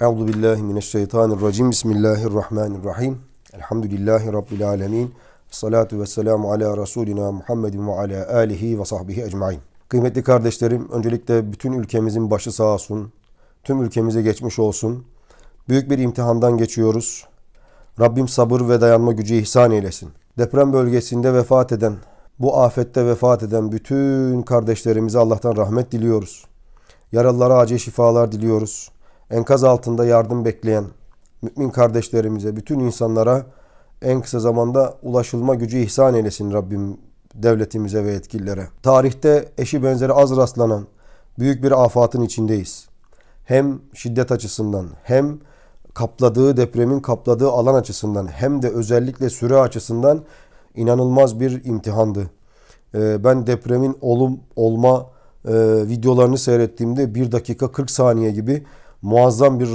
Euzu billahi mineşşeytanirracim. Bismillahirrahmanirrahim. Elhamdülillahi rabbil alamin. Salatu vesselamu ala rasulina Muhammedin ve ala alihi ve sahbihi ecmaîn. Kıymetli kardeşlerim, öncelikle bütün ülkemizin başı sağ olsun. Tüm ülkemize geçmiş olsun. Büyük bir imtihandan geçiyoruz. Rabbim sabır ve dayanma gücü ihsan eylesin. Deprem bölgesinde vefat eden, bu afette vefat eden bütün kardeşlerimize Allah'tan rahmet diliyoruz. Yaralılara acil şifalar diliyoruz. Enkaz altında yardım bekleyen mümin kardeşlerimize, bütün insanlara en kısa zamanda ulaşılma gücü ihsan eylesin Rabbim devletimize ve yetkililere. Tarihte eşi benzeri az rastlanan büyük bir afatın içindeyiz. Hem şiddet açısından hem kapladığı depremin kapladığı alan açısından hem de özellikle süre açısından inanılmaz bir imtihandı. Ee, ben depremin olum olma e, videolarını seyrettiğimde 1 dakika 40 saniye gibi muazzam bir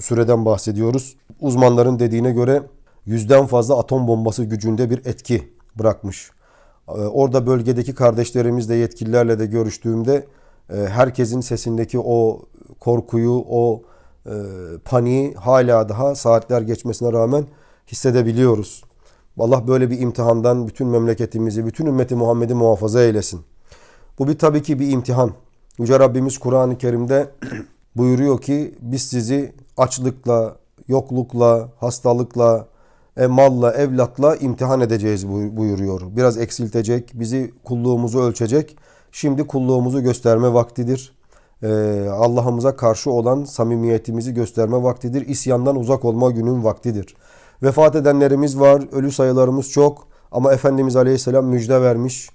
süreden bahsediyoruz. Uzmanların dediğine göre yüzden fazla atom bombası gücünde bir etki bırakmış. Ee, orada bölgedeki kardeşlerimizle yetkililerle de görüştüğümde e, herkesin sesindeki o korkuyu, o e, paniği hala daha saatler geçmesine rağmen hissedebiliyoruz. Allah böyle bir imtihandan bütün memleketimizi, bütün ümmeti Muhammed'i muhafaza eylesin. Bu bir tabii ki bir imtihan. Yüce Rabbimiz Kur'an-ı Kerim'de buyuruyor ki biz sizi açlıkla, yoklukla, hastalıkla, e, malla, evlatla imtihan edeceğiz buyuruyor. Biraz eksiltecek, bizi kulluğumuzu ölçecek. Şimdi kulluğumuzu gösterme vaktidir. Ee, Allah'ımıza karşı olan samimiyetimizi gösterme vaktidir. İsyandan uzak olma günün vaktidir. Vefat edenlerimiz var, ölü sayılarımız çok ama Efendimiz Aleyhisselam müjde vermiş.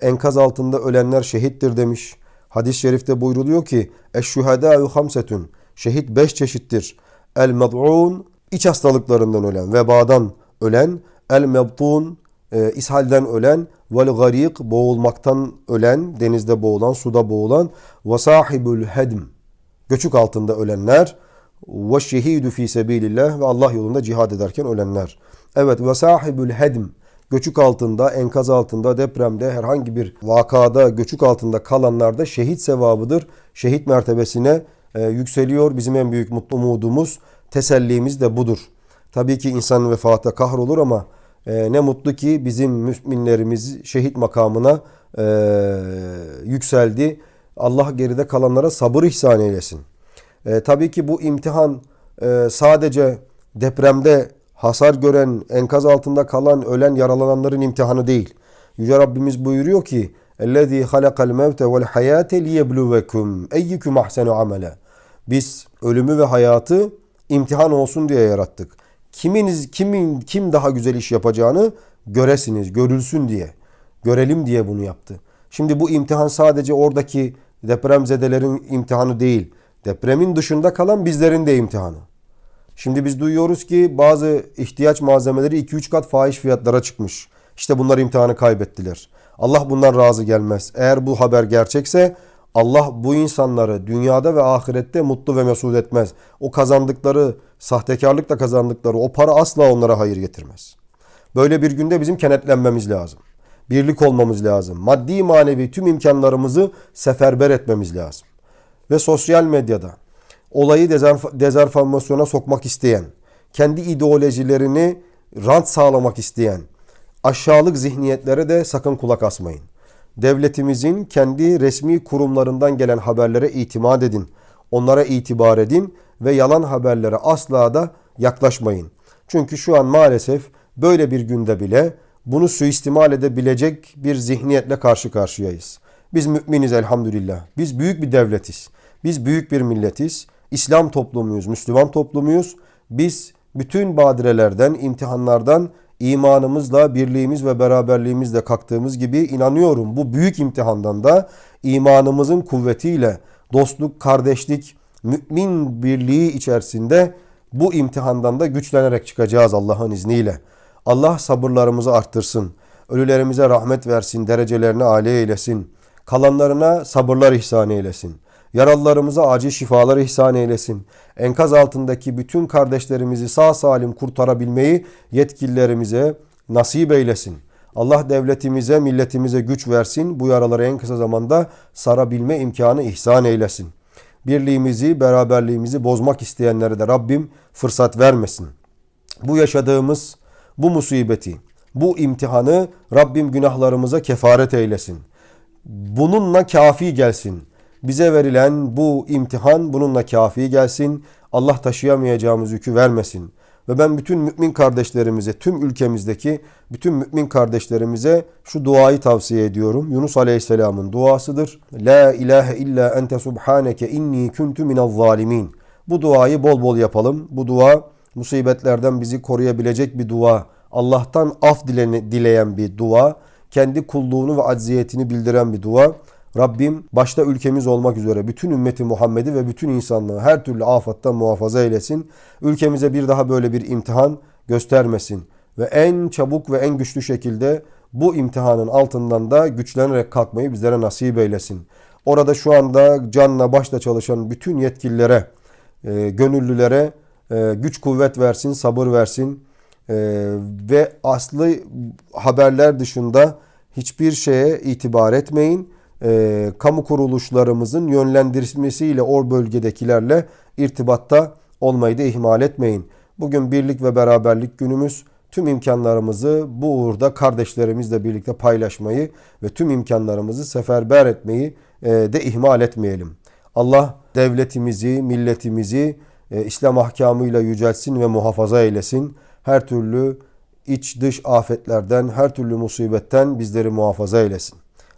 Enkaz altında ölenler şehittir demiş. Hadis-i şerifte buyruluyor ki Eşşühedâ'u hamsetün. Şehit beş çeşittir. El med'un iç hastalıklarından ölen, vebadan ölen, el mebtun e, ishalden ölen, vel garik boğulmaktan ölen, denizde boğulan, suda boğulan ve sahibul hedm göçük altında ölenler ve şehidu fi sebilillah ve Allah yolunda cihad ederken ölenler. Evet ve sahibul hedm göçük altında, enkaz altında, depremde herhangi bir vakada göçük altında kalanlarda şehit sevabıdır. Şehit mertebesine e, yükseliyor. Bizim en büyük mutlu umudumuz, tesellimiz de budur. Tabii ki insan vefata kahrolur ama e, ne mutlu ki bizim müminlerimiz şehit makamına e, yükseldi. Allah geride kalanlara sabır ihsan eylesin. E, tabii ki bu imtihan e, sadece depremde hasar gören, enkaz altında kalan, ölen, yaralananların imtihanı değil. Yüce Rabbimiz buyuruyor ki اَلَّذ۪ي خَلَقَ الْمَوْتَ وَالْحَيَاةَ لِيَبْلُوَكُمْ اَيِّكُمْ اَحْسَنُ عَمَلًا Biz ölümü ve hayatı imtihan olsun diye yarattık. Kiminiz kimin kim daha güzel iş yapacağını göresiniz, görülsün diye. Görelim diye bunu yaptı. Şimdi bu imtihan sadece oradaki depremzedelerin imtihanı değil. Depremin dışında kalan bizlerin de imtihanı. Şimdi biz duyuyoruz ki bazı ihtiyaç malzemeleri 2-3 kat fahiş fiyatlara çıkmış. İşte bunlar imtihanı kaybettiler. Allah bundan razı gelmez. Eğer bu haber gerçekse Allah bu insanları dünyada ve ahirette mutlu ve mesut etmez. O kazandıkları, sahtekarlıkla kazandıkları o para asla onlara hayır getirmez. Böyle bir günde bizim kenetlenmemiz lazım. Birlik olmamız lazım. Maddi manevi tüm imkanlarımızı seferber etmemiz lazım. Ve sosyal medyada olayı dezarformasyona sokmak isteyen, kendi ideolojilerini rant sağlamak isteyen aşağılık zihniyetlere de sakın kulak asmayın. Devletimizin kendi resmi kurumlarından gelen haberlere itimat edin. Onlara itibar edin ve yalan haberlere asla da yaklaşmayın. Çünkü şu an maalesef böyle bir günde bile bunu suistimal edebilecek bir zihniyetle karşı karşıyayız. Biz müminiz elhamdülillah. Biz büyük bir devletiz. Biz büyük bir milletiz. İslam toplumuyuz, Müslüman toplumuyuz. Biz bütün badirelerden, imtihanlardan imanımızla, birliğimiz ve beraberliğimizle kalktığımız gibi inanıyorum. Bu büyük imtihandan da imanımızın kuvvetiyle dostluk, kardeşlik, mümin birliği içerisinde bu imtihandan da güçlenerek çıkacağız Allah'ın izniyle. Allah sabırlarımızı arttırsın. Ölülerimize rahmet versin, derecelerini âli eylesin. Kalanlarına sabırlar ihsan eylesin. Yaralılarımıza acil şifalar ihsan eylesin. Enkaz altındaki bütün kardeşlerimizi sağ salim kurtarabilmeyi yetkililerimize nasip eylesin. Allah devletimize, milletimize güç versin. Bu yaraları en kısa zamanda sarabilme imkanı ihsan eylesin. birliğimizi, beraberliğimizi bozmak isteyenlere de Rabbim fırsat vermesin. Bu yaşadığımız bu musibeti, bu imtihanı Rabbim günahlarımıza kefaret eylesin. Bununla kafi gelsin. Bize verilen bu imtihan bununla kafi gelsin. Allah taşıyamayacağımız yükü vermesin. Ve ben bütün mümin kardeşlerimize, tüm ülkemizdeki bütün mümin kardeşlerimize şu duayı tavsiye ediyorum. Yunus Aleyhisselam'ın duasıdır. La ilahe illa ente subhaneke inni kuntu minel zalimin. Bu duayı bol bol yapalım. Bu dua musibetlerden bizi koruyabilecek bir dua. Allah'tan af dileyen bir dua. Kendi kulluğunu ve acziyetini bildiren bir dua. Rabbim başta ülkemiz olmak üzere bütün ümmeti Muhammed'i ve bütün insanlığı her türlü afattan muhafaza eylesin. Ülkemize bir daha böyle bir imtihan göstermesin. Ve en çabuk ve en güçlü şekilde bu imtihanın altından da güçlenerek kalkmayı bizlere nasip eylesin. Orada şu anda canla başla çalışan bütün yetkililere, e, gönüllülere e, güç kuvvet versin, sabır versin. E, ve aslı haberler dışında hiçbir şeye itibar etmeyin e, kamu kuruluşlarımızın yönlendirmesiyle o bölgedekilerle irtibatta olmayı da ihmal etmeyin. Bugün birlik ve beraberlik günümüz. Tüm imkanlarımızı bu uğurda kardeşlerimizle birlikte paylaşmayı ve tüm imkanlarımızı seferber etmeyi e, de ihmal etmeyelim. Allah devletimizi, milletimizi e, İslam ahkamıyla yücelsin ve muhafaza eylesin. Her türlü iç dış afetlerden, her türlü musibetten bizleri muhafaza eylesin.